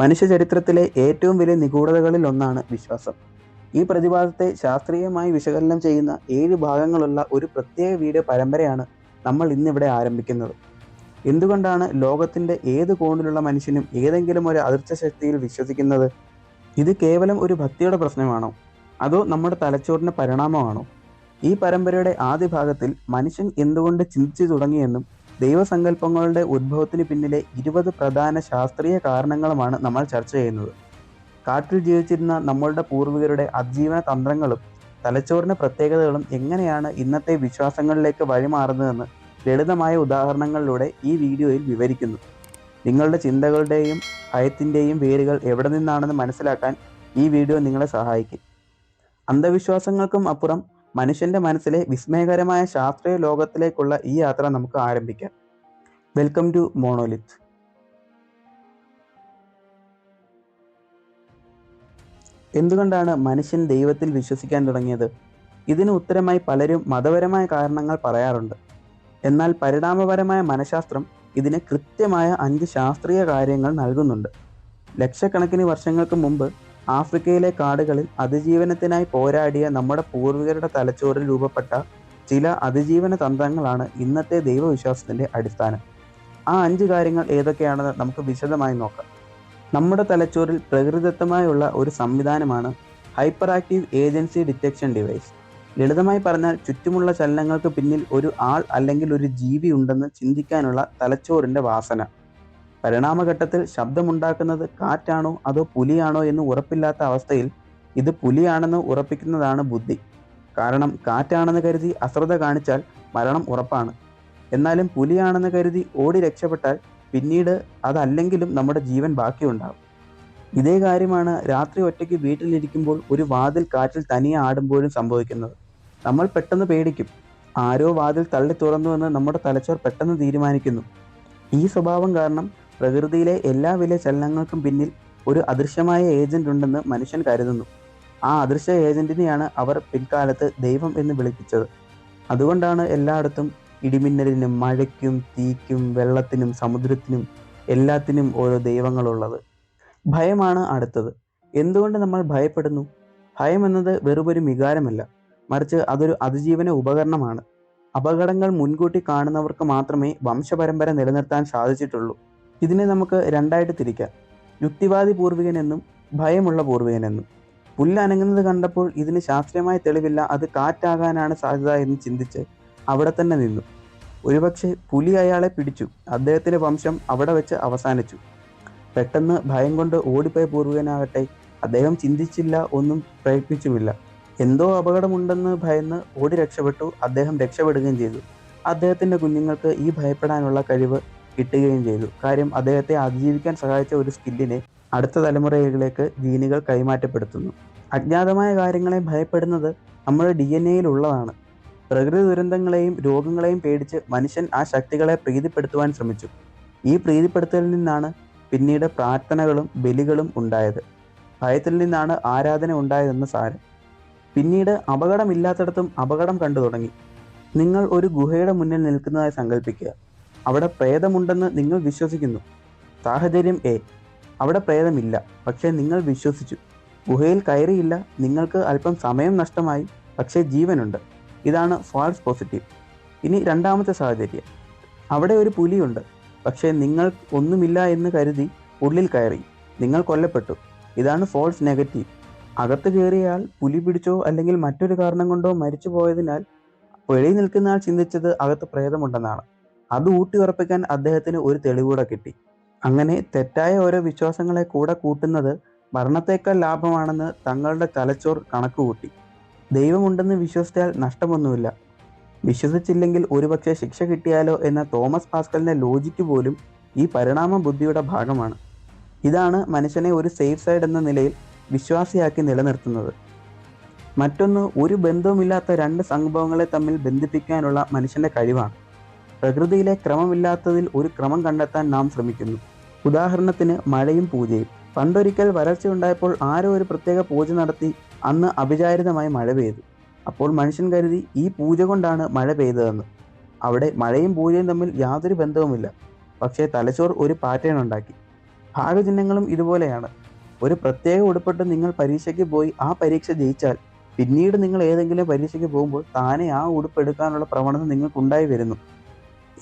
മനുഷ്യ ചരിത്രത്തിലെ ഏറ്റവും വലിയ നിഗൂഢതകളിൽ ഒന്നാണ് വിശ്വാസം. ഈ പ്രതിഭാസത്തെ ശാസ്ത്രീയമായി വിശകലനം ചെയ്യുന്ന ഏഴ് ഭാഗങ്ങളുള്ള ഒരു പ്രത്യേക വീഡിയോ പരമ്പരയാണ് നമ്മൾ ഇന്നിവിടെ ആരംഭിക്കുന്നത്. എന്തുകൊണ്ടാണ് ലോകത്തിന്റെ ഏത് കോണിലുള്ള മനുഷ്യനും ഏതെങ്കിലും ഒരു അതിർച്ച ശക്തിയിൽ വിശ്വസിക്കുന്നത്? ഇത് കേവലം ഒരു ഭക്തിയുടെ പ്രശ്നമാണോ? അതോ നമ്മുടെ തലച്ചോറിന്റെ പരിണാമമാണോ? ഈ പരമ്പരയുടെ ആദ്യ ഭാഗത്തിൽ മനുഷ്യൻ എന്തുകൊണ്ട് ചിന്തിച്ചു തുടങ്ങിയെന്നും ദൈവസങ്കല്പങ്ങളുടെ ഉത്ഭവത്തിന് പിന്നിലെ ഇരുപത് പ്രധാന ശാസ്ത്രീയ കാരണങ്ങളുമാണ് നമ്മൾ ചർച്ച ചെയ്യുന്നത്. കാട്ടിൽ ജീവിച്ചിരുന്ന നമ്മളുടെ പൂർവികരുടെ അതിജീവന തന്ത്രങ്ങളും തലച്ചോറിന്റെ പ്രത്യേകതകളും എങ്ങനെയാണ് ഇന്നത്തെ വിശ്വാസങ്ങളിലേക്ക് വഴിമാറുന്നതെന്ന് ലളിതമായ ഉദാഹരണങ്ങളിലൂടെ ഈ വീഡിയോയിൽ വിവരിക്കുന്നു. നിങ്ങളുടെ ചിന്തകളുടെയും ഭയത്തിന്റെയും വേരുകൾ എവിടെ നിന്നാണെന്ന് മനസ്സിലാക്കാൻ ഈ വീഡിയോ നിങ്ങളെ സഹായിക്കും. അന്ധവിശ്വാസങ്ങൾക്കും അപ്പുറം മനുഷ്യന്റെ മനസ്സിലെ വിസ്മയകരമായ ശാസ്ത്രീയ ലോകത്തിലേക്കുള്ള ഈ യാത്ര നമുക്ക് ആരംഭിക്കാം. വെൽക്കം ടു മോണോലിത്ത് എന്തുകൊണ്ടാണ് മനുഷ്യൻ ദൈവത്തിൽ വിശ്വസിക്കാൻ തുടങ്ങിയത്? ഇതിന് ഉത്തരമായി പലരും മതപരമായ കാരണങ്ങൾ പറയാറുണ്ട്. എന്നാൽ പരിണാമപരമായ മനഃശാസ്ത്രം ഇതിന് കൃത്യമായ അഞ്ച് ശാസ്ത്രീയ കാര്യങ്ങൾ നൽകുന്നുണ്ട്. ലക്ഷക്കണക്കിന് വർഷങ്ങൾക്ക് മുമ്പ് ആഫ്രിക്കയിലെ കാടുകളിൽ അതിജീവനത്തിനായി പോരാടിയ നമ്മുടെ പൂർവികരുടെ തലച്ചോറിൽ രൂപപ്പെട്ട ചില അതിജീവന തന്ത്രങ്ങളാണ് ഇന്നത്തെ ദൈവവിശ്വാസത്തിന്റെ അടിസ്ഥാനം. ആ അഞ്ച് കാര്യങ്ങൾ ഏതൊക്കെയാണെന്ന് നമുക്ക് വിശദമായി നോക്കാം. നമ്മുടെ തലച്ചോറിൽ പ്രകൃതിദത്തമായുള്ള ഒരു സംവിധാനമാണ് hyper active agency detection device. ലളിതമായി പറഞ്ഞാൽ ചുറ്റുമുള്ള ചലനങ്ങൾക്ക് പിന്നിൽ ഒരു ആൾ അല്ലെങ്കിൽ ഒരു ജീവി ഉണ്ടെന്ന് ചിന്തിക്കാനുള്ള തലച്ചോറിന്റെ വാസന. പരിണാമഘട്ടത്തിൽ ശബ്ദമുണ്ടാക്കുന്നത് കാറ്റാണോ അതോ പുലിയാണോ എന്ന് ഉറപ്പില്ലാത്ത അവസ്ഥയിൽ ഇത് പുലിയാണെന്ന് ഉറപ്പിക്കുന്നതാണ് ബുദ്ധി. കാരണം കാറ്റാണെന്ന് കരുതി അശ്രദ്ധ കാണിച്ചാൽ മരണം ഉറപ്പാണ്. എന്നാലും പുലിയാണെന്ന് കരുതി ഓടി രക്ഷപ്പെട്ടാൽ പിന്നീട് അതല്ലെങ്കിലും നമ്മുടെ ജീവൻ ബാക്കിയുണ്ടാകും ഇതേ കാര്യമാണ് രാത്രി ഒറ്റയ്ക്ക് വീട്ടിലിരിക്കുമ്പോൾ ഒരു വാതിൽ കാറ്റിൽ തനിയെ ആടുമ്പോഴും സംഭവിക്കുന്നത്. നമ്മൾ പെട്ടെന്ന് പേടിക്കും. ആരോ വാതിൽ തള്ളി തുറന്നുവെന്ന് നമ്മുടെ തലച്ചോർ പെട്ടെന്ന് തീരുമാനിക്കുന്നു. ഈ സ്വഭാവം കാരണം പ്രകൃതിയിലെ എല്ലാ വലിയ ചലനങ്ങൾക്കും പിന്നിൽ ഒരു അദൃശ്യമായ ഏജന്റ് ഉണ്ടെന്ന് മനുഷ്യൻ കരുതുന്നു. ആ അദൃശ്യ ഏജന്റിനെയാണ് അവർ പിൽക്കാലത്ത് ദൈവം എന്ന് വിളിപ്പിച്ചത്. അതുകൊണ്ടാണ് എല്ലായിടത്തും ഇടിമിന്നലിനും മഴയ്ക്കും തീക്കും വെള്ളത്തിനും സമുദ്രത്തിനും എല്ലാത്തിനും ഓരോ ദൈവങ്ങളുള്ളത്. ഭയമാണ് അടുത്തത്. എന്തുകൊണ്ട് നമ്മൾ ഭയപ്പെടുന്നു? ഭയം എന്നത് വെറുമൊരു വികാരമല്ല. മറിച്ച് അതൊരു അതിജീവന ഉപകരണമാണ്. അപകടങ്ങൾ മുൻകൂട്ടി കാണുന്നവർക്ക് മാത്രമേ വംശപരമ്പര നിലനിർത്താൻ സാധിച്ചിട്ടുള്ളൂ. ഇതിനെ നമുക്ക് രണ്ടായിട്ട് തിരിക്കാം. യുക്തിവാദി പൂർവികനെന്നും ഭയമുള്ള പൂർവികനെന്നും പുല്ല് അനങ്ങുന്നത് കണ്ടപ്പോൾ ഇതിന് ശാസ്ത്രീയമായ തെളിവില്ല. അത് കാറ്റാകാനാണ് സാധ്യത എന്ന് ചിന്തിച്ച് അവിടെ തന്നെ നിന്നു. ഒരുപക്ഷെ പുലി അയാളെ പിടിച്ചു. അദ്ദേഹത്തിന്റെ വംശം അവിടെ വെച്ച് അവസാനിച്ചു. പെട്ടെന്ന് ഭയം കൊണ്ട് ഓടിപ്പോയ പൂർവികനാകട്ടെ അദ്ദേഹം ചിന്തിച്ചില്ല ഒന്നും പ്രയത്നിച്ചുമില്ല. എന്തോ അപകടമുണ്ടെന്ന് ഭയന്ന് ഓടി രക്ഷപ്പെട്ടു അദ്ദേഹം രക്ഷപ്പെടുകയും ചെയ്തു. അദ്ദേഹത്തിന്റെ കുഞ്ഞുങ്ങൾക്ക് ഈ ഭയപ്പെടാനുള്ള കഴിവ് കിട്ടുകയും ചെയ്തു. കാര്യം അദ്ദേഹത്തെ അതിജീവിക്കാൻ സഹായിച്ച ഒരു സ്കില്ലിനെ അടുത്ത തലമുറയിലേക്ക് ജീനുകൾ കൈമാറ്റപ്പെടുത്തുന്നു. അജ്ഞാതമായ കാര്യങ്ങളെ ഭയപ്പെടുന്നത് നമ്മുടെ ഡി എൻ എയിൽ ഉള്ളതാണ്. പ്രകൃതി ദുരന്തങ്ങളെയും രോഗങ്ങളെയും പേടിച്ച് മനുഷ്യൻ ആ ശക്തികളെ പ്രീതിപ്പെടുത്തുവാൻ ശ്രമിച്ചു. ഈ പ്രീതിപ്പെടുത്തലിൽ നിന്നാണ് പിന്നീട് പ്രാർത്ഥനകളും ബലികളും ഉണ്ടായത്. ഭയത്തിൽ നിന്നാണ് ആരാധന ഉണ്ടായതെന്ന് സാരം. പിന്നീട് അപകടമില്ലാത്തിടത്തും അപകടം കണ്ടു തുടങ്ങി. നിങ്ങൾ ഒരു ഗുഹയുടെ മുന്നിൽ നിൽക്കുന്നതായി സങ്കല്പിക്കുക അവിടെ പ്രേതമുണ്ടെന്ന് നിങ്ങൾ വിശ്വസിക്കുന്നു. സാഹചര്യം എ. അവിടെ പ്രേതമില്ല പക്ഷേ നിങ്ങൾ വിശ്വസിച്ചു. ഗുഹയിൽ കയറിയില്ല നിങ്ങൾക്ക് അല്പം സമയം നഷ്ടമായി പക്ഷേ ജീവനുണ്ട്. ഇതാണ് ഫാൾസ് പോസിറ്റീവ് ഇനി രണ്ടാമത്തെ സാഹചര്യം. അവിടെ ഒരു പുലിയുണ്ട്. പക്ഷേ നിങ്ങൾ ഒന്നുമില്ല എന്ന് കരുതി ഉള്ളിൽ കയറി. നിങ്ങൾ കൊല്ലപ്പെട്ടു. ഇതാണ് ഫോൾസ് നെഗറ്റീവ് അകത്ത് കയറിയാൽ പുലി പിടിച്ചോ അല്ലെങ്കിൽ മറ്റൊരു കാരണം കൊണ്ടോ മരിച്ചു പോയതിനാൽ വെളിയിൽ നിൽക്കുന്ന ആൾ ചിന്തിച്ചത് അകത്ത് പ്രേതമുണ്ടെന്നാണ്. അത് ഊട്ടി ഉറപ്പിക്കാൻ അദ്ദേഹത്തിന് ഒരു തെളിവൂടെ കിട്ടി. അങ്ങനെ തെറ്റായ ഓരോ വിശ്വാസങ്ങളെ കൂടെ കൂട്ടുന്നത് മരണത്തേക്കാൾ ലാഭമാണെന്ന് തങ്ങളുടെ തലച്ചോർ കണക്കുകൂട്ടി. ദൈവമുണ്ടെന്ന് വിശ്വസിച്ചാൽ നഷ്ടമൊന്നുമില്ല. വിശ്വസിച്ചില്ലെങ്കിൽ ഒരുപക്ഷെ ശിക്ഷ കിട്ടിയാലോ എന്ന തോമസ് പാസ്കലിന്റെ ലോജിക്ക് പോലും ഈ പരിണാമ ബുദ്ധിയുടെ ഭാഗമാണ്. ഇതാണ് മനുഷ്യനെ ഒരു സേഫ് സൈഡ് എന്ന നിലയിൽ വിശ്വാസിയാക്കി നിലനിർത്തുന്നത്. മറ്റൊന്ന് ഒരു ബന്ധവുമില്ലാത്ത രണ്ട് സംഭവങ്ങളെ തമ്മിൽ ബന്ധിപ്പിക്കാനുള്ള മനുഷ്യന്റെ കഴിവാണ്. പ്രകൃതിയിലെ ക്രമമില്ലാത്തതിൽ ഒരു ക്രമം കണ്ടെത്താൻ നാം ശ്രമിക്കുന്നു. ഉദാഹരണത്തിന് മഴയും പൂജയും. പണ്ടൊരിക്കൽ വരൾച്ച ഉണ്ടായപ്പോൾ ആരോ ഒരു പ്രത്യേക പൂജ നടത്തി അന്ന് അവിചാരിതമായി മഴ പെയ്തു. അപ്പോൾ മനുഷ്യൻ കരുതി ഈ പൂജ കൊണ്ടാണ് മഴ പെയ്തതെന്ന്. അവിടെ മഴയും പൂജയും തമ്മിൽ യാതൊരു ബന്ധവുമില്ല. പക്ഷേ തലച്ചോർ ഒരു പാറ്റേൺ ഉണ്ടാക്കി. ഭാഗചിഹ്നങ്ങളും ഇതുപോലെയാണ്. ഒരു പ്രത്യേക ഉടുപ്പിട്ട് നിങ്ങൾ പരീക്ഷയ്ക്ക് പോയി ആ പരീക്ഷ ജയിച്ചാൽ പിന്നീട് നിങ്ങൾ ഏതെങ്കിലും പരീക്ഷയ്ക്ക് പോകുമ്പോൾ താനെ ആ ഉടുപ്പ് എടുക്കാനുള്ള പ്രവണത നിങ്ങൾക്കുണ്ടായി വരുന്നു.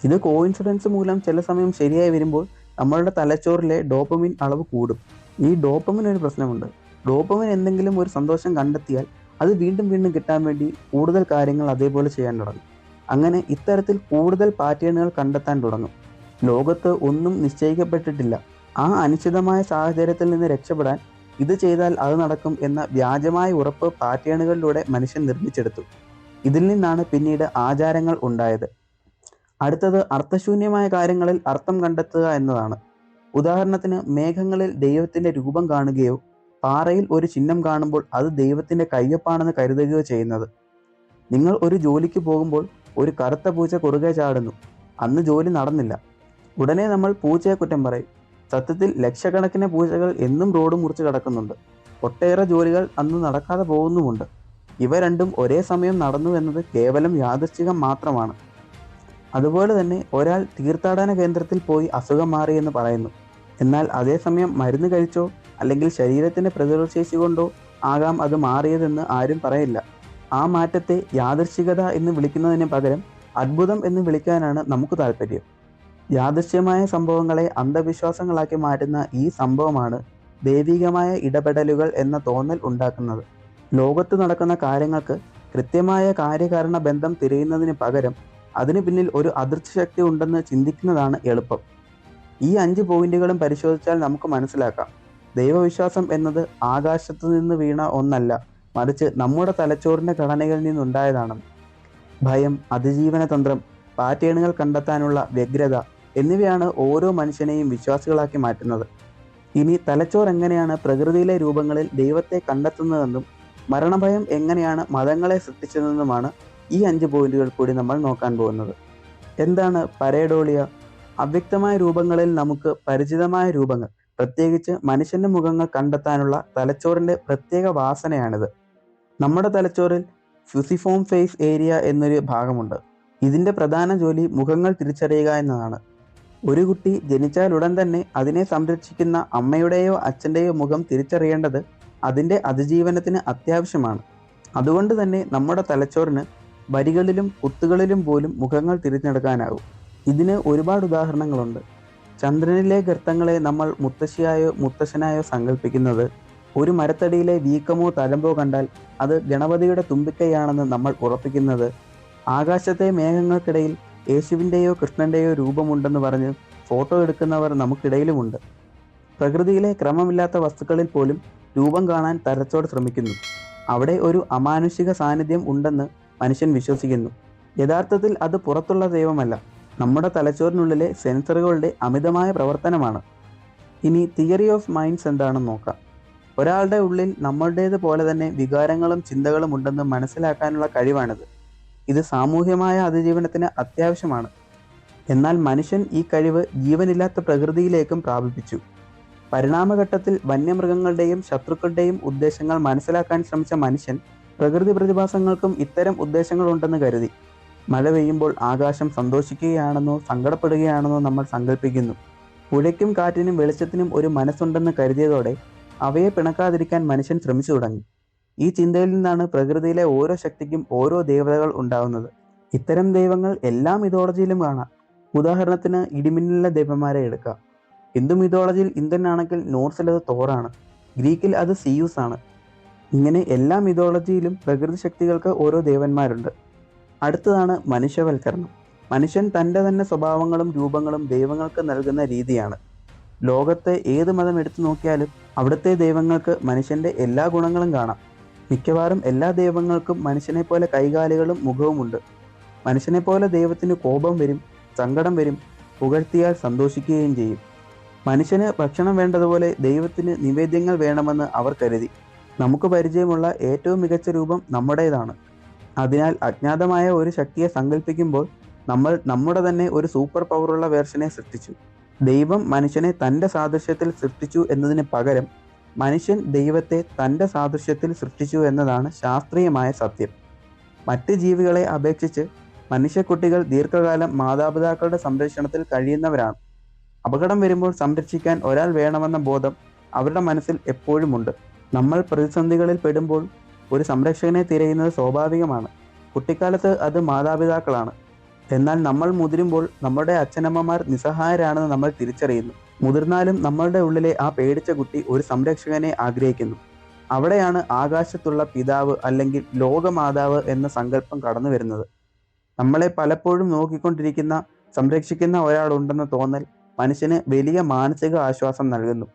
ഇത് കോയിൻസിഡൻസ് മൂലം ചില സമയം ശരിയായി വരുമ്പോൾ നമ്മളുടെ തലച്ചോറിലെ ഡോപ്പമിൻ അളവ് കൂടും. ഈ ഡോപ്പമിൻ ഒരു പ്രശ്നമുണ്ട്. ഡോപ്പമിൻ എന്തെങ്കിലും ഒരു സന്തോഷം കണ്ടെത്തിയാൽ അത് വീണ്ടും വീണ്ടും കിട്ടാൻ വേണ്ടി കൂടുതൽ കാര്യങ്ങൾ അതേപോലെ ചെയ്യാൻ തുടങ്ങും. അങ്ങനെ ഇത്തരത്തിൽ കൂടുതൽ പാറ്റേണുകൾ കണ്ടെത്താൻ തുടങ്ങും. ലോകത്ത് ഒന്നും നിശ്ചയിക്കപ്പെട്ടിട്ടില്ല. ആ അനിശ്ചിതമായ സാഹചര്യത്തിൽ നിന്ന് രക്ഷപ്പെടാൻ ഇത് ചെയ്താൽ അത് നടക്കും എന്ന വ്യാജമായ ഉറപ്പ് പാറ്റേണുകളിലൂടെ മനുഷ്യൻ നിർമ്മിച്ചെടുത്തു. ഇതിൽ നിന്നാണ് പിന്നീട് ആചാരങ്ങൾ ഉണ്ടായത്. അടുത്തത് അർത്ഥശൂന്യമായ കാര്യങ്ങളിൽ അർത്ഥം കണ്ടെത്തുക എന്നതാണ്. ഉദാഹരണത്തിന് മേഘങ്ങളിൽ ദൈവത്തിന്റെ രൂപം കാണുകയോ പാറയിൽ ഒരു ചിഹ്നം കാണുമ്പോൾ അത് ദൈവത്തിന്റെ കയ്യൊപ്പാണെന്ന് കരുതുകയോ ചെയ്യുന്നത്. നിങ്ങൾ ഒരു ജോലിക്ക് പോകുമ്പോൾ ഒരു കറുത്ത പൂച്ച കുറുകെ ചാടുന്നു. അന്ന് ജോലി നടന്നില്ല. ഉടനെ നമ്മൾ പൂച്ചയെ കുറ്റം പറയും. സത്യത്തിൽ ലക്ഷക്കണക്കിന് പൂച്ചകൾ എന്നും റോഡ് മുറിച്ച് കിടക്കുന്നുണ്ട്. ഒട്ടേറെ ജോലികൾ അന്ന് നടക്കാതെ പോകുന്നുമുണ്ട്. ഇവ രണ്ടും ഒരേ സമയം നടന്നു എന്നത് കേവലം യാദൃശ്ചികം മാത്രമാണ്. അതുപോലെ തന്നെ ഒരാൾ തീർത്ഥാടന കേന്ദ്രത്തിൽ പോയി അസുഖം മാറി എന്ന് പറയുന്നു. എന്നാൽ അതേസമയം മരുന്ന് കഴിച്ചോ അല്ലെങ്കിൽ ശരീരത്തിന്റെ പ്രതിരോധശേഷി കൊണ്ടോ ആകാം അത് മാറിയതെന്ന് ആരും പറയില്ല. ആ മാറ്റത്തെ യാദൃശ്ചികത എന്ന് വിളിക്കുന്നതിന് പകരം അത്ഭുതം എന്ന് വിളിക്കാനാണ് നമുക്ക് താല്പര്യം യാദൃശ്യമായ സംഭവങ്ങളെ അന്ധവിശ്വാസങ്ങളാക്കി മാറ്റുന്ന ഈ സംഭവമാണ് ദൈവികമായ ഇടപെടലുകൾ എന്ന തോന്നൽ ഉണ്ടാക്കുന്നത്. ലോകത്ത് നടക്കുന്ന കാര്യങ്ങൾക്ക് കൃത്യമായ കാര്യകാരണ ബന്ധം തിരയുന്നതിന് പകരം അതിന് പിന്നിൽ ഒരു അതിർത്തി ശക്തി ഉണ്ടെന്ന് ചിന്തിക്കുന്നതാണ് എളുപ്പം. ഈ അഞ്ച് പോയിന്റുകളും പരിശോധിച്ചാൽ നമുക്ക് മനസ്സിലാക്കാം. ദൈവവിശ്വാസം എന്നത് ആകാശത്തു നിന്ന് വീണ ഒന്നല്ല മറിച്ച് നമ്മുടെ തലച്ചോറിന്റെ ഘടനകളിൽ നിന്നുണ്ടായതാണെന്ന് ഭയം അതിജീവന തന്ത്രം പാറ്റേണുകൾ കണ്ടെത്താനുള്ള വ്യഗ്രത എന്നിവയാണ് ഓരോ മനുഷ്യനെയും വിശ്വാസികളാക്കി മാറ്റുന്നത്. ഇനി തലച്ചോർ എങ്ങനെയാണ് പ്രകൃതിയിലെ രൂപങ്ങളിൽ ദൈവത്തെ കണ്ടെത്തുന്നതെന്നും മരണഭയം എങ്ങനെയാണ് മതങ്ങളെ സൃഷ്ടിച്ചതെന്നുമാണ് ഈ അഞ്ച് പോയിന്റുകൾ കൂടി നമ്മൾ നോക്കാൻ പോകുന്നത്. എന്താണ് പരേഡോളിയ? അവ്യക്തമായ രൂപങ്ങളിൽ നമുക്ക് പരിചിതമായ രൂപങ്ങൾ പ്രത്യേകിച്ച് മനുഷ്യന്റെ മുഖങ്ങൾ കണ്ടെത്താനുള്ള തലച്ചോറിന്റെ പ്രത്യേക വാസനയാണിത്. നമ്മുടെ തലച്ചോറിൽ ഫ്യൂസിഫോം ഫേസ് ഏരിയ എന്നൊരു ഭാഗമുണ്ട്. ഇതിന്റെ പ്രധാന ജോലി മുഖങ്ങൾ തിരിച്ചറിയുക എന്നതാണ്. ഒരു കുട്ടി ജനിച്ചാലുടൻ തന്നെ അതിനെ സംരക്ഷിക്കുന്ന അമ്മയുടെയോ അച്ഛന്റെയോ മുഖം തിരിച്ചറിയേണ്ടത് അതിന്റെ അതിജീവനത്തിന് അത്യാവശ്യമാണ്. അതുകൊണ്ട് തന്നെ നമ്മുടെ തലച്ചോറിന് വരികളിലും കുത്തുകളിലും പോലും മുഖങ്ങൾ തിരിച്ചെടുക്കാനാകും ഇതിന് ഒരുപാട് ഉദാഹരണങ്ങളുണ്ട്. ചന്ദ്രനിലെ ഗർത്തങ്ങളെ നമ്മൾ മുത്തശ്ശിയായോ മുത്തശ്ശനായോ സങ്കല്പിക്കുന്നത് ഒരു മരത്തടിയിലെ വീക്കമോ തലമ്പോ കണ്ടാൽ അത് ഗണപതിയുടെ തുമ്പിക്കൈയാണെന്ന് നമ്മൾ ഉറപ്പിക്കുന്നത് ആകാശത്തെ മേഘങ്ങൾക്കിടയിൽ യേശുവിന്റെയോ കൃഷ്ണന്റെയോ രൂപമുണ്ടെന്ന് പറഞ്ഞ് ഫോട്ടോ എടുക്കുന്നവർ നമുക്കിടയിലുമുണ്ട്. പ്രകൃതിയിലെ ക്രമമില്ലാത്ത വസ്തുക്കളിൽ പോലും രൂപം കാണാൻ തലച്ചോട് ശ്രമിക്കുന്നു. അവിടെ ഒരു അമാനുഷിക സാന്നിധ്യം ഉണ്ടെന്ന് മനുഷ്യൻ വിശ്വസിക്കുന്നു. യഥാർത്ഥത്തിൽ അത് പുറത്തുള്ള ദൈവമല്ല. നമ്മുടെ തലച്ചോറിനുള്ളിലെ സെൻസറുകളുടെ അമിതമായ പ്രവർത്തനമാണ്. ഇനി തിയറി ഓഫ് മൈൻഡ്സ് എന്താണെന്ന് നോക്കാം. ഒരാളുടെ ഉള്ളിൽ നമ്മളുടേത് പോലെ തന്നെ വികാരങ്ങളും ചിന്തകളും ഉണ്ടെന്ന് മനസ്സിലാക്കാനുള്ള കഴിവാണിത്. ഇത് സാമൂഹ്യമായ അതിജീവനത്തിന് അത്യാവശ്യമാണ്. എന്നാൽ മനുഷ്യൻ ഈ കഴിവ് ജീവനില്ലാത്ത പ്രകൃതിയിലേക്കും പ്രാപിപ്പിച്ചു. പരിണാമഘട്ടത്തിൽ വന്യമൃഗങ്ങളുടെയും ശത്രുക്കളുടെയും ഉദ്ദേശങ്ങൾ മനസ്സിലാക്കാൻ ശ്രമിച്ച മനുഷ്യൻ പ്രകൃതി പ്രതിഭാസങ്ങൾക്കും ഇത്തരം ഉദ്ദേശങ്ങളുണ്ടെന്ന് കരുതി. മഴ പെയ്യുമ്പോൾ ആകാശം സന്തോഷിക്കുകയാണെന്നോ സങ്കടപ്പെടുകയാണെന്നോ നമ്മൾ സങ്കല്പിക്കുന്നു പുഴയ്ക്കും കാറ്റിനും വെളിച്ചത്തിനും ഒരു മനസ്സുണ്ടെന്ന് കരുതിയതോടെ അവയെ പിണക്കാതിരിക്കാൻ മനുഷ്യൻ ശ്രമിച്ചു തുടങ്ങി. ഈ ചിന്തയിൽ നിന്നാണ് പ്രകൃതിയിലെ ഓരോ ശക്തിക്കും ഓരോ ദേവതകൾ ഉണ്ടാകുന്നത് ഇത്തരം ദൈവങ്ങൾ എല്ലാ മിതോളജിയിലും കാണാം. ഉദാഹരണത്തിന് ഇടിമിന്നലിലെ ദൈവന്മാരെ എടുക്കാം. ഹിന്ദു മിതോളജിയിൽ ഇന്ത്യൻ ആണെങ്കിൽ നോർസിൽ അത് തോറാണ്. ഗ്രീക്കിൽ അത് സിയൂസ് ആണ് ഇങ്ങനെ എല്ലാ മിതോളജിയിലും പ്രകൃതി ശക്തികൾക്ക് ഓരോ ദേവന്മാരുണ്ട്. അടുത്തതാണ് മനുഷ്യവൽക്കരണം. മനുഷ്യൻ തന്റെ തന്നെ സ്വഭാവങ്ങളും രൂപങ്ങളും ദൈവങ്ങൾക്ക് നൽകുന്ന രീതിയാണ്. ലോകത്തെ ഏത് മതം എടുത്തു നോക്കിയാലും അവിടുത്തെ ദൈവങ്ങൾക്ക് മനുഷ്യന്റെ എല്ലാ ഗുണങ്ങളും കാണാം. മിക്കവാറും എല്ലാ ദൈവങ്ങൾക്കും മനുഷ്യനെ പോലെ കൈകാലുകളും മുഖവുമുണ്ട്. മനുഷ്യനെ പോലെ ദൈവത്തിന് കോപം വരും സങ്കടം വരും പുകഴ്ത്തിയാൽ സന്തോഷിക്കുകയും ചെയ്യും. മനുഷ്യന് ഭക്ഷണം വേണ്ടതുപോലെ ദൈവത്തിന് നിവേദ്യങ്ങൾ വേണമെന്ന് അവർ കരുതി. നമുക്ക് പരിചയമുള്ള ഏറ്റവും മികച്ച രൂപം നമ്മുടേതാണ്. അതിനാൽ അജ്ഞാതമായ ഒരു ശക്തിയെ സങ്കല്പിക്കുമ്പോൾ നമ്മൾ നമ്മുടെ തന്നെ ഒരു സൂപ്പർ പവറുള്ള വേർഷനെ സൃഷ്ടിച്ചു. ദൈവം മനുഷ്യനെ തന്റെ സാദൃശ്യത്തിൽ സൃഷ്ടിച്ചു എന്നതിന് പകരം മനുഷ്യൻ ദൈവത്തെ തന്റെ സാദൃശ്യത്തിൽ സൃഷ്ടിച്ചു എന്നതാണ് ശാസ്ത്രീയമായ സത്യം. മറ്റ് ജീവികളെ അപേക്ഷിച്ച് മനുഷ്യക്കുട്ടികൾ ദീർഘകാലം മാതാപിതാക്കളുടെ സംരക്ഷണത്തിൽ കഴിയുന്നവരാണ്. അപകടം വരുമ്പോൾ സംരക്ഷിക്കാൻ ഒരാൾ വേണമെന്ന ബോധം അവരുടെ മനസ്സിൽ എപ്പോഴുമുണ്ട്. നമ്മൾ പ്രതിസന്ധികളിൽ പെടുമ്പോൾ ഒരു സംരക്ഷകനെ തിരയുന്നത് സ്വാഭാവികമാണ്. കുട്ടിക്കാലത്ത് അത് മാതാപിതാക്കളാണ്. എന്നാൽ നമ്മൾ മുതിരുമ്പോൾ നമ്മുടെ അച്ഛനമ്മമാർ നിസ്സഹായരാണെന്ന് നമ്മൾ തിരിച്ചറിയുന്നു. മുതിർന്നാലും നമ്മളുടെ ഉള്ളിലെ ആ പേടിച്ച കുട്ടി ഒരു സംരക്ഷകനെ ആഗ്രഹിക്കുന്നു. അവിടെയാണ് ആകാശത്തുള്ള പിതാവ് അല്ലെങ്കിൽ ലോകമാതാവ് എന്ന സങ്കല്പം കടന്നു വരുന്നത്. നമ്മളെ പലപ്പോഴും നോക്കിക്കൊണ്ടിരിക്കുന്ന സംരക്ഷിക്കുന്ന ഒരാളുണ്ടെന്ന തോന്നൽ മനുഷ്യന് വലിയ മാനസിക ആശ്വാസം നൽകുന്നു.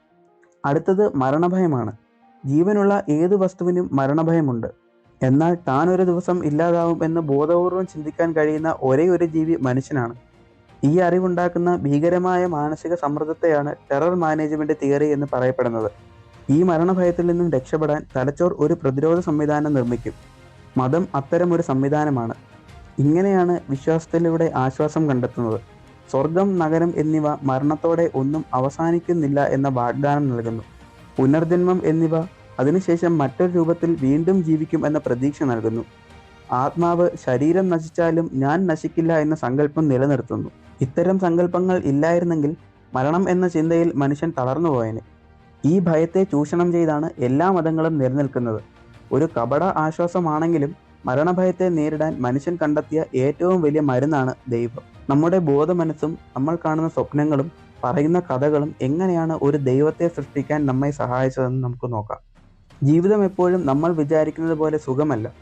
അടുത്തത് മരണഭയമാണ്. ജീവനുള്ള ഏത് വസ്തുവിനും മരണഭയമുണ്ട്. എന്നാൽ താൻ ഒരു ദിവസം ഇല്ലാതാവും എന്ന് ബോധപൂർവം ചിന്തിക്കാൻ കഴിയുന്ന ഒരേ ഒരു ജീവി മനുഷ്യനാണ്. ഈ അറിവുണ്ടാക്കുന്ന ഭീകരമായ മാനസിക സമ്മർദ്ദത്തെയാണ് ടെറർ മാനേജ്മെന്റ് തിയറി എന്ന് പറയപ്പെടുന്നത്. ഈ മരണഭയത്തിൽ നിന്നും രക്ഷപ്പെടാൻ തലച്ചോർ ഒരു പ്രതിരോധ സംവിധാനം നിർമ്മിക്കും. മതം അത്തരം ഒരു സംവിധാനമാണ്. ഇങ്ങനെയാണ് വിശ്വാസത്തിലൂടെ ആശ്വാസം കണ്ടെത്തുന്നത്. സ്വർഗം നഗരം എന്നിവ മരണത്തോടെ ഒന്നും അവസാനിക്കുന്നില്ല എന്ന വാഗ്ദാനം നൽകുന്നു. പുനർജന്മം എന്നിവ അതിനുശേഷം മറ്റൊരു രൂപത്തിൽ വീണ്ടും ജീവിക്കും എന്ന പ്രതീക്ഷ നൽകുന്നു. ആത്മാവ് ശരീരം നശിച്ചാലും ഞാൻ നശിക്കില്ല എന്ന സങ്കല്പം നിലനിർത്തുന്നു. ഇത്തരം സങ്കല്പങ്ങൾ ഇല്ലായിരുന്നെങ്കിൽ മരണം എന്ന ചിന്തയിൽ മനുഷ്യൻ തളർന്നു പോയേനെ. ഈ ഭയത്തെ ചൂഷണം ചെയ്താണ് എല്ലാ മതങ്ങളും നിലനിൽക്കുന്നത്. ഒരു കപട ആശ്വാസമാണെങ്കിലും മരണഭയത്തെ നേരിടാൻ മനുഷ്യൻ കണ്ടെത്തിയ ഏറ്റവും വലിയ മരുന്നാണ് ദൈവം. നമ്മുടെ ബോധമനസ്സും നമ്മൾ കാണുന്ന സ്വപ്നങ്ങളും പറയുന്ന കഥകളും എങ്ങനെയാണ് ഒരു ദൈവത്തെ സൃഷ്ടിക്കാൻ നമ്മെ സഹായിച്ചതെന്ന് നമുക്ക് നോക്കാം. ജീവിതം എപ്പോഴും നമ്മൾ വിചാരിക്കുന്നത് പോലെ സുഖമല്ല.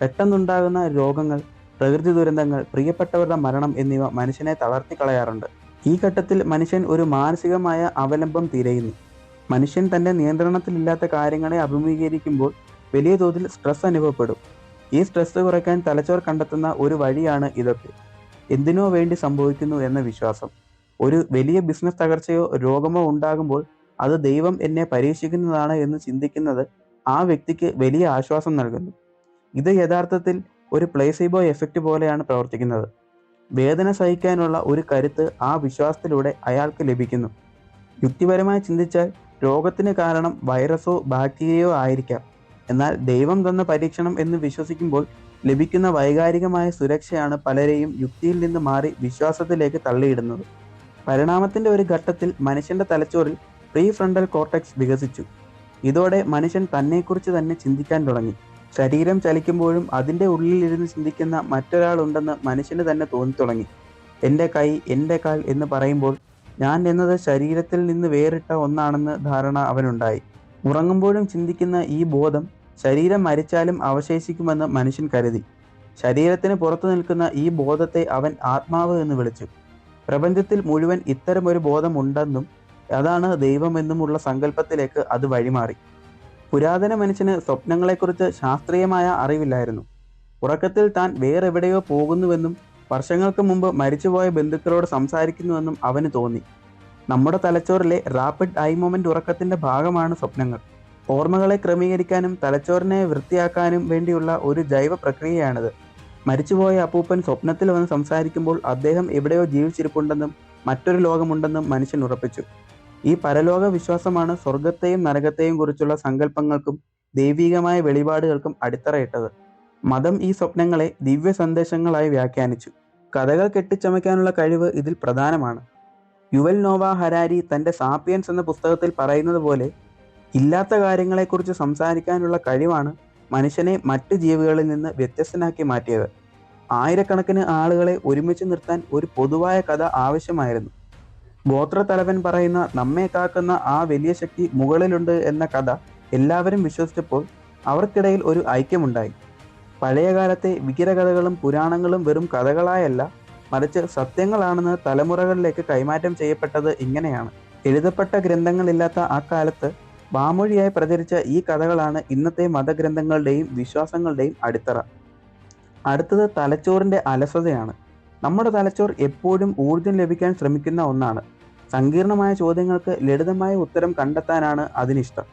പെട്ടെന്നുണ്ടാകുന്ന രോഗങ്ങൾ പ്രകൃതി ദുരന്തങ്ങൾ പ്രിയപ്പെട്ടവരുടെ മരണം എന്നിവ മനുഷ്യനെ തളർത്തി കളയാറുണ്ട്. ഈ ഘട്ടത്തിൽ മനുഷ്യൻ ഒരു മാനസികമായ അവലംബം തിരയുന്നു. മനുഷ്യൻ തന്റെ നിയന്ത്രണത്തിലില്ലാത്ത കാര്യങ്ങളെ അഭിമുഖീകരിക്കുമ്പോൾ വലിയ തോതിൽ സ്ട്രെസ് അനുഭവപ്പെടും. ഈ സ്ട്രെസ് കുറയ്ക്കാൻ തലച്ചോർ കണ്ടെത്തുന്ന ഒരു വഴിയാണ് ഇതൊക്കെ. എന്തിനോ വേണ്ടി സംഭവിക്കുന്നു എന്ന വിശ്വാസം. ഒരു വലിയ ബിസിനസ് തകർച്ചയോ രോഗമോ ഉണ്ടാകുമ്പോൾ അത് ദൈവം എന്നെ പരീക്ഷിക്കുന്നതാണ് എന്ന് ചിന്തിക്കുന്നത് ആ വ്യക്തിക്ക് വലിയ ആശ്വാസം നൽകുന്നു. ഇത് യഥാർത്ഥത്തിൽ ഒരു പ്ലേസിബോ എഫക്റ്റ് പോലെയാണ് പ്രവർത്തിക്കുന്നത്. വേദന സഹിക്കാനുള്ള ഒരു കരുത്ത് ആ വിശ്വാസത്തിലൂടെ അയാൾക്ക് ലഭിക്കുന്നു. യുക്തിപരമായി ചിന്തിച്ചാൽ രോഗത്തിന് കാരണം വൈറസോ ബാക്ടീരിയയോ ആയിരിക്കാം. എന്നാൽ ദൈവം തന്ന പരീക്ഷണം എന്ന് വിശ്വസിക്കുമ്പോൾ ലഭിക്കുന്ന വൈകാരികമായ സുരക്ഷയാണ് പലരെയും യുക്തിയിൽ നിന്ന് മാറി വിശ്വാസത്തിലേക്ക് തള്ളിയിടുന്നത്. പരിണാമത്തിന്റെ ഒരു ഘട്ടത്തിൽ മനുഷ്യന്റെ തലച്ചോറിൽ പ്രീ ഫ്രണ്ടൽ കോർട്ടക്സ് വികസിച്ചു. ഇതോടെ മനുഷ്യൻ തന്നെക്കുറിച്ച് തന്നെ ചിന്തിക്കാൻ തുടങ്ങി. ശരീരം ചലിക്കുമ്പോഴും അതിന്റെ ഉള്ളിലിരുന്ന് ചിന്തിക്കുന്ന മറ്റൊരാളുണ്ടെന്ന് മനുഷ്യന് തന്നെ തോന്നി തുടങ്ങി എന്റെ കൈ എന്റെ കാൽ എന്ന് പറയുമ്പോൾ ഞാൻ എന്നത് ശരീരത്തിൽ നിന്ന് വേറിട്ട ഒന്നാണെന്ന് ധാരണ അവനുണ്ടായി. ഉറങ്ങുമ്പോഴും ചിന്തിക്കുന്ന ഈ ബോധം ശരീരം മരിച്ചാലും അവശേഷിക്കുമെന്ന് മനുഷ്യൻ കരുതി. ശരീരത്തിന് പുറത്തു നിൽക്കുന്ന ഈ ബോധത്തെ അവൻ ആത്മാവ് എന്ന് വിളിച്ചു. പ്രപഞ്ചത്തിൽ മുഴുവൻ ഇത്തരമൊരു ബോധമുണ്ടെന്നും അതാണ് ദൈവമെന്നുമുള്ള സങ്കല്പത്തിലേക്ക് അത് വഴിമാറി. പുരാതന മനുഷ്യന് സ്വപ്നങ്ങളെക്കുറിച്ച് ശാസ്ത്രീയമായ അറിവില്ലായിരുന്നു. ഉറക്കത്തിൽ താൻ വേറെവിടെയോ പോകുന്നുവെന്നും വർഷങ്ങൾക്ക് മുമ്പ് മരിച്ചുപോയ ബന്ധുക്കളോട് സംസാരിക്കുന്നുവെന്നും അവന് തോന്നി. നമ്മുടെ തലച്ചോറിലെ റാപ്പിഡ് ഐ മൊമെന്റ് ഉറക്കത്തിന്റെ ഭാഗമാണ് സ്വപ്നങ്ങൾ. ഓർമ്മകളെ ക്രമീകരിക്കാനും തലച്ചോറിനെ വൃത്തിയാക്കാനും വേണ്ടിയുള്ള ഒരു ജൈവ പ്രക്രിയയാണിത്. മരിച്ചുപോയ അപ്പൂപ്പൻ സ്വപ്നത്തിൽ വന്ന് സംസാരിക്കുമ്പോൾ അദ്ദേഹം എവിടെയോ ജീവിച്ചിരിപ്പുണ്ടെന്നും മറ്റൊരു ലോകമുണ്ടെന്നും മനുഷ്യൻ ഉറപ്പിച്ചു. ഈ പരലോക വിശ്വാസമാണ് സ്വർഗത്തെയും നരകത്തെയും കുറിച്ചുള്ള സങ്കല്പങ്ങൾക്കും ദൈവികമായ വെളിപാടുകൾക്കും അടിത്തറയിട്ടത്. മതം ഈ സ്വപ്നങ്ങളെ ദിവ്യ സന്ദേശങ്ങളായി വ്യാഖ്യാനിച്ചു. കഥകൾ കെട്ടിച്ചമയ്ക്കാനുള്ള കഴിവ് ഇതിൽ പ്രധാനമാണ്. യുവൽ നോവ ഹരാരി തന്റെ സാപ്പിയൻസ് എന്ന പുസ്തകത്തിൽ പറയുന്നത് പോലെ ഇല്ലാത്ത കാര്യങ്ങളെക്കുറിച്ച് സംസാരിക്കാനുള്ള കഴിവാണ് മനുഷ്യനെ മറ്റു ജീവികളിൽ നിന്ന് വ്യത്യസ്തനാക്കി മാറ്റിയത്. ആയിരക്കണക്കിന് ആളുകളെ ഒരുമിച്ച് നിർത്താൻ ഒരു പൊതുവായ കഥ ആവശ്യമായിരുന്നു. ഗോത്രത്തലവൻ പറയുന്ന നമ്മെ കാക്കുന്ന ആ വലിയ ശക്തി മുകളിലുണ്ട് എന്ന കഥ എല്ലാവരും വിശ്വസിച്ചപ്പോൾ അവർക്കിടയിൽ ഒരു ഐക്യമുണ്ടായി. പഴയകാലത്തെ വികിരകഥകളും പുരാണങ്ങളും വെറും കഥകളായല്ല മറിച്ച് സത്യങ്ങളാണെന്ന് തലമുറകളിലേക്ക് കൈമാറ്റം ചെയ്യപ്പെട്ടത് ഇങ്ങനെയാണ്. എഴുതപ്പെട്ട ഗ്രന്ഥങ്ങളില്ലാത്ത ആ കാലത്ത് വാമൊഴിയായി പ്രചരിച്ച ഈ കഥകളാണ് ഇന്നത്തെ മതഗ്രന്ഥങ്ങളുടെയും വിശ്വാസങ്ങളുടെയും അടിത്തറ. അടുത്തത് തലച്ചോറിന്റെ അലസതയാണ്. നമ്മുടെ തലച്ചോർ എപ്പോഴും ഊർജം ലഭിക്കാൻ ശ്രമിക്കുന്ന ഒന്നാണ്. സങ്കീർണമായ ചോദ്യങ്ങൾക്ക് ലളിതമായ ഉത്തരം കണ്ടെത്താനാണ് അതിനിഷ്ടം.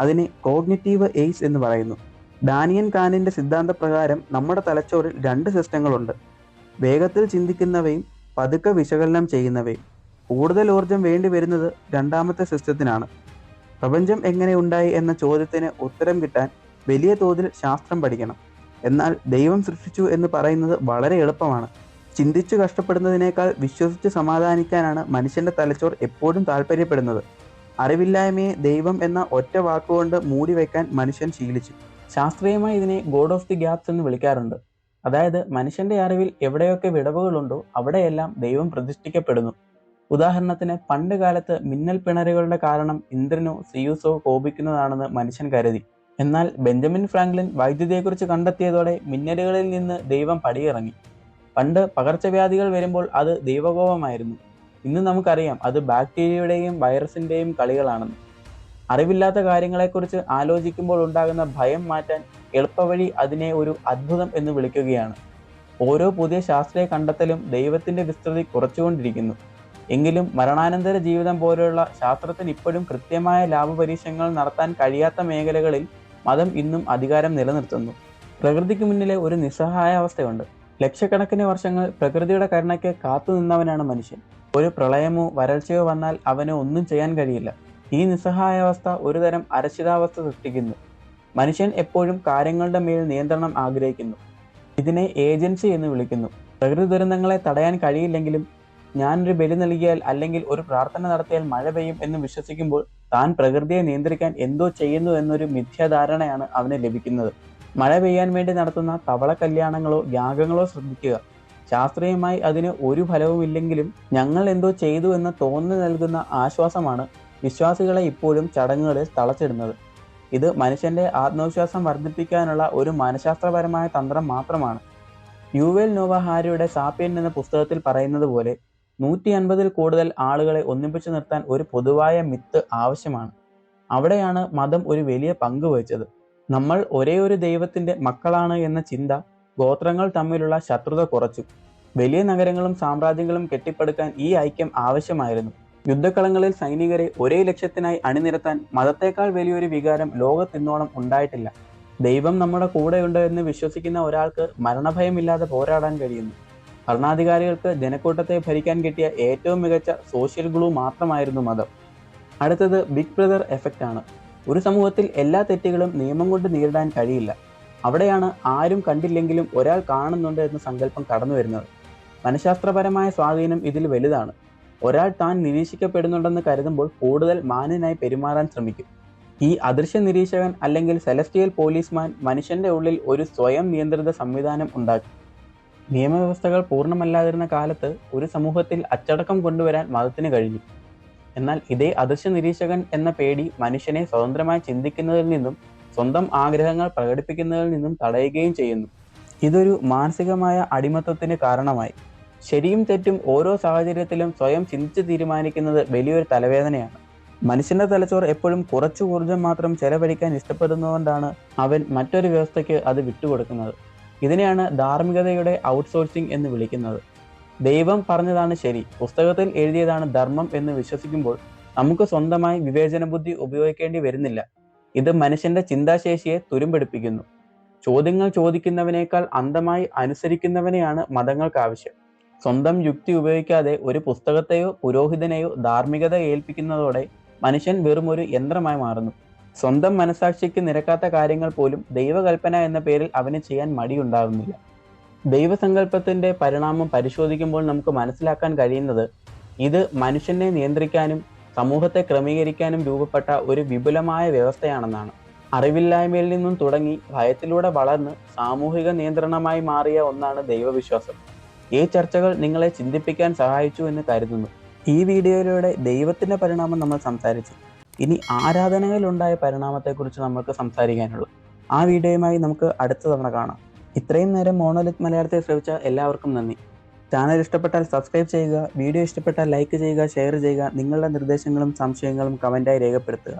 അതിനെ കോഗ്നിറ്റീവ് എയ്സ് എന്ന് പറയുന്നു. ഡാനിയൻ കാനിന്റെ സിദ്ധാന്തപ്രകാരം നമ്മുടെ തലച്ചോറിൽ രണ്ട് സിസ്റ്റങ്ങളുണ്ട്. വേഗത്തിൽ ചിന്തിക്കുന്നവയും പതുക്കെ വിശകലനം ചെയ്യുന്നവയും. കൂടുതൽ ഊർജം വേണ്ടി വരുന്നത് രണ്ടാമത്തെ സിസ്റ്റത്തിനാണ്. പ്രപഞ്ചം എങ്ങനെ ഉണ്ടായി എന്ന ചോദ്യത്തിന് ഉത്തരം കിട്ടാൻ വലിയ തോതിൽ ശാസ്ത്രം പഠിക്കണം. എന്നാൽ ദൈവം സൃഷ്ടിച്ചു എന്ന് പറയുന്നത് വളരെ എളുപ്പമാണ്. ചിന്തിച്ചു കഷ്ടപ്പെടുന്നതിനേക്കാൾ വിശ്വസിച്ച് സമാധാനിക്കാനാണ് മനുഷ്യന്റെ തലച്ചോർ എപ്പോഴും താല്പര്യപ്പെടുന്നത് അറിവില്ലായ്മയെ ദൈവം എന്ന ഒറ്റ വാക്കുകൊണ്ട് മൂടി വെക്കാൻ മനുഷ്യൻ ശീലിച്ചു. ശാസ്ത്രീയമായി ഇതിനെ ഗോഡ് ഓഫ് ദി ഗ്യാപ്സ് എന്ന് വിളിക്കാറുണ്ട്. അതായത് മനുഷ്യന്റെ അറിവിൽ എവിടെയൊക്കെ വിടവുകളുണ്ടോ അവിടെയെല്ലാം ദൈവം പ്രതിഷ്ഠിക്കപ്പെടുന്നു. ഉദാഹരണത്തിന് പണ്ട് കാലത്ത് മിന്നൽ പിണരുകളുടെ കാരണം ഇന്ദ്രനോ സിയൂസോ കോപിക്കുന്നതാണെന്ന് മനുഷ്യൻ കരുതി. എന്നാൽ ബെഞ്ചമിൻ ഫ്രാങ്ക്ലിൻ വൈദ്യുതിയെക്കുറിച്ച് കണ്ടെത്തിയതോടെ മിന്നലുകളിൽ നിന്ന് ദൈവം പടിയിറങ്ങി. പണ്ട് പകർച്ചവ്യാധികൾ വരുമ്പോൾ അത് ദൈവകോപമായിരുന്നു. ഇന്ന് നമുക്കറിയാം അത് ബാക്ടീരിയയുടെയും വൈറസിന്റെയും കളികളാണെന്ന്. അറിവില്ലാത്ത കാര്യങ്ങളെക്കുറിച്ച് ആലോചിക്കുമ്പോൾ ഉണ്ടാകുന്ന ഭയം മാറ്റാൻ എളുപ്പവഴി അതിനെ ഒരു അത്ഭുതം എന്ന് വിളിക്കുകയാണ്. ഓരോ പുതിയ ശാസ്ത്രീയ കണ്ടെത്തലും ദൈവത്തിന്റെ വിസ്തൃതി കുറച്ചുകൊണ്ടിരിക്കുന്നു. എങ്കിലും മരണാനന്തര ജീവിതം പോലെയുള്ള ശാസ്ത്രത്തിന് ഇപ്പോഴും കൃത്യമായ ലാഭപരീക്ഷണങ്ങൾ നടത്താൻ കഴിയാത്ത മേഖലകളിൽ മതം ഇന്നും അധികാരം നിലനിർത്തുന്നു. പ്രകൃതിക്ക് മുന്നിലെ ഒരു നിസ്സഹായ അവസ്ഥയുണ്ട്. ലക്ഷക്കണക്കിന് വർഷങ്ങൾ പ്രകൃതിയുടെ കരുണയ്ക്ക് കാത്തുനിന്നവനാണ് മനുഷ്യൻ. ഒരു പ്രളയമോ വരൾച്ചയോ വന്നാൽ അവന് ഒന്നും ചെയ്യാൻ കഴിയില്ല. ഈ നിസ്സഹായ നിസ്സഹായാവസ്ഥ ഒരുതരം അരക്ഷിതാവസ്ഥ സൃഷ്ടിക്കുന്നു. മനുഷ്യൻ എപ്പോഴും കാര്യങ്ങളുടെ മേൽ നിയന്ത്രണം ആഗ്രഹിക്കുന്നു. ഇതിനെ ഏജൻസി എന്ന് വിളിക്കുന്നു. പ്രകൃതി ദുരന്തങ്ങളെ തടയാൻ കഴിയില്ലെങ്കിലും ഞാനൊരു ബലി നൽകിയാൽ അല്ലെങ്കിൽ ഒരു പ്രാർത്ഥന നടത്തിയാൽ മഴ പെയ്യും എന്ന് വിശ്വസിക്കുമ്പോൾ താൻ പ്രകൃതിയെ നിയന്ത്രിക്കാൻ എന്തോ ചെയ്യുന്നു എന്നൊരു മിഥ്യാധാരണയാണ് അവന് ലഭിക്കുന്നത്. മഴ പെയ്യാൻ വേണ്ടി നടത്തുന്ന തവള കല്യാണങ്ങളോ യാഗങ്ങളോ ശ്രദ്ധിക്കുക. ശാസ്ത്രീയമായി അതിന് ഒരു ഫലവുമില്ലെങ്കിലും ഞങ്ങൾ എന്തോ ചെയ്തു എന്ന് തോന്നൽ നൽകുന്ന ആശ്വാസമാണ് വിശ്വാസികളെ ഇപ്പോഴും ചടങ്ങുകളിൽ തളച്ചിടുന്നത്. ഇത് മനുഷ്യന്റെ ആത്മവിശ്വാസം വർദ്ധിപ്പിക്കാനുള്ള ഒരു മനഃശാസ്ത്രപരമായ തന്ത്രം മാത്രമാണ്. യുവേൽ നോവഹാരിയുടെ സാപ്പിയൻ എന്ന പുസ്തകത്തിൽ പറയുന്നത് പോലെ നൂറ്റി അൻപതിൽ കൂടുതൽ ആളുകളെ ഒന്നിപ്പിച്ചു നിർത്താൻ ഒരു പൊതുവായ മിത്ത് ആവശ്യമാണ്. അവിടെയാണ് മതം ഒരു വലിയ പങ്ക് വഹിച്ചത്. നമ്മൾ ഒരേ ഒരു ദൈവത്തിന്റെ മക്കളാണ് എന്ന ചിന്ത ഗോത്രങ്ങൾ തമ്മിലുള്ള ശത്രുത കുറച്ചു. വലിയ നഗരങ്ങളും സാമ്രാജ്യങ്ങളും കെട്ടിപ്പടുക്കാൻ ഈ ഐക്യം ആവശ്യമായിരുന്നു. യുദ്ധക്കളങ്ങളിൽ സൈനികരെ ഒരേ ലക്ഷ്യത്തിനായി അണിനിരത്താൻ മതത്തെക്കാൾ വലിയൊരു വികാരം ലോകത്തിന്നോളം ഉണ്ടായിട്ടില്ല. ദൈവം നമ്മുടെ കൂടെയുണ്ട് എന്ന് വിശ്വസിക്കുന്ന ഒരാൾക്ക് മരണഭയമില്ലാതെ പോരാടാൻ കഴിയുന്നു. ഭരണാധികാരികൾക്ക് ജനക്കൂട്ടത്തെ ഭരിക്കാൻ കിട്ടിയ ഏറ്റവും മികച്ച സോഷ്യൽ ഗ്ലൂ മാത്രമായിരുന്നു മതം. അടുത്തത് ബിഗ് ബ്രദർ എഫക്റ്റ് ആണ്. ഒരു സമൂഹത്തിൽ എല്ലാ തെറ്റുകളും നിയമം കൊണ്ട് നേരിടാൻ കഴിയില്ല. അവിടെയാണ് ആരും കണ്ടില്ലെങ്കിലും ഒരാൾ കാണുന്നുണ്ട് എന്ന സങ്കല്പം കടന്നു വരുന്നത്. മനഃശാസ്ത്രപരമായ സ്വാധീനം ഇതിൽ വലുതാണ്. ഒരാൾ താൻ നിരീക്ഷിക്കപ്പെടുന്നുണ്ടെന്ന് കരുതുമ്പോൾ കൂടുതൽ മാന്യനായി പെരുമാറാൻ ശ്രമിക്കും. ഈ അദൃശ്യ നിരീക്ഷകൻ അല്ലെങ്കിൽ സെലസ്റ്റിയൽ പോലീസ്മാൻ മനുഷ്യന്റെ ഉള്ളിൽ ഒരു സ്വയം നിയന്ത്രിത സംവിധാനം ഉണ്ടാക്കി. നിയമവ്യവസ്ഥകൾ പൂർണമല്ലാതിരുന്ന കാലത്ത് ഒരു സമൂഹത്തിൽ അച്ചടക്കം കൊണ്ടുവരാൻ മതത്തിന് കഴിഞ്ഞു. എന്നാൽ ഇതേ അദൃശ്യ നിരീക്ഷകൻ എന്ന പേടി മനുഷ്യനെ സ്വതന്ത്രമായി ചിന്തിക്കുന്നതിൽ നിന്നും സ്വന്തം ആഗ്രഹങ്ങൾ പ്രകടിപ്പിക്കുന്നതിൽ നിന്നും തടയുകയും ചെയ്യുന്നു. ഇതൊരു മാനസികമായ അടിമത്തത്തിന് കാരണമായി. ശരിയും തെറ്റും ഓരോ സാഹചര്യത്തിലും സ്വയം ചിന്തിച്ച് തീരുമാനിക്കുന്നത് വലിയൊരു തലവേദനയാണ്. മനുഷ്യന്റെ തലച്ചോർ എപ്പോഴും കുറച്ചു ഊർജം മാത്രം ചെലവഴിക്കാൻ ഇഷ്ടപ്പെടുന്നതുകൊണ്ടാണ് അവൻ മറ്റൊരു വ്യവസ്ഥയ്ക്ക് അത് വിട്ടുകൊടുക്കുന്നത്. ഇതിനെയാണ് ധാർമ്മികതയുടെ ഔട്ട്സോഴ്സിംഗ് എന്ന് വിളിക്കുന്നത്. ദൈവം പറഞ്ഞതാണ് ശരി. പുസ്തകത്തിൽ എഴുതിയതാണ് ധർമ്മം എന്ന് വിശ്വസിക്കുമ്പോൾ നമുക്ക് സ്വന്തമായി വിവേചന ബുദ്ധി ഉപയോഗിക്കേണ്ടി വരുന്നില്ല. ഇത് മനുഷ്യന്റെ ചിന്താശേഷിയെ തുരുമ്പെടുപ്പിക്കുന്നു. ചോദ്യങ്ങൾ ചോദിക്കുന്നവനേക്കാൾ അന്ധമായി അനുസരിക്കുന്നവനെയാണ് മതങ്ങൾക്ക് ആവശ്യം. സ്വന്തം യുക്തി ഉപയോഗിക്കാതെ ഒരു പുസ്തകത്തെയോ പുരോഹിതനെയോ ധാർമ്മികത ഏൽപ്പിക്കുന്നതോടെ മനുഷ്യൻ വെറും ഒരു യന്ത്രമായി മാറുന്നു. സ്വന്തം മനസാക്ഷിക്ക് നിരക്കാത്ത കാര്യങ്ങൾ പോലും ദൈവകൽപ്പന എന്ന പേരിൽ അവന് ചെയ്യാൻ മടിയുണ്ടാകുന്നില്ല. ദൈവസങ്കല്പത്തിന്റെ പരിണാമം പരിശോധിക്കുമ്പോൾ നമുക്ക് മനസ്സിലാക്കാൻ കഴിയുന്നത് ഇത് മനുഷ്യനെ നിയന്ത്രിക്കാനും സമൂഹത്തെ ക്രമീകരിക്കാനും രൂപപ്പെട്ട ഒരു വിപുലമായ വ്യവസ്ഥയാണെന്നാണ്. അറിവില്ലായ്മയിൽ നിന്നും തുടങ്ങി ഭയത്തിലൂടെ വളർന്ന് സാമൂഹിക നിയന്ത്രണമായി മാറിയ ഒന്നാണ് ദൈവവിശ്വാസം. ഈ ചർച്ചകൾ നിങ്ങളെ ചിന്തിപ്പിക്കാൻ സഹായിച്ചു എന്ന് കരുതുന്നു. ഈ വീഡിയോയിലൂടെ ദൈവത്തിന്റെ പരിണാമം നമ്മൾ സംസാരിച്ചു. ഇനി ആരാധനകളിലുണ്ടായ പരിണാമത്തെക്കുറിച്ച് നമുക്ക് സംസാരിക്കാനുള്ളൂ. ആ വീഡിയോയുമായി നമുക്ക് അടുത്ത തവണ കാണാം. ഇത്രയും നേരം മോണോലിത്ത് മലയാളത്തെ ശ്രമിച്ച എല്ലാവർക്കും നന്ദി. ചാനൽ ഇഷ്ടപ്പെട്ടാൽ സബ്സ്ക്രൈബ് ചെയ്യുക വീഡിയോ ഇഷ്ടപ്പെട്ടാൽ ലൈക്ക് ചെയ്യുക ഷെയർ ചെയ്യുക നിങ്ങളുടെ നിർദ്ദേശങ്ങളും സംശയങ്ങളും കമന്റായി രേഖപ്പെടുത്തുക.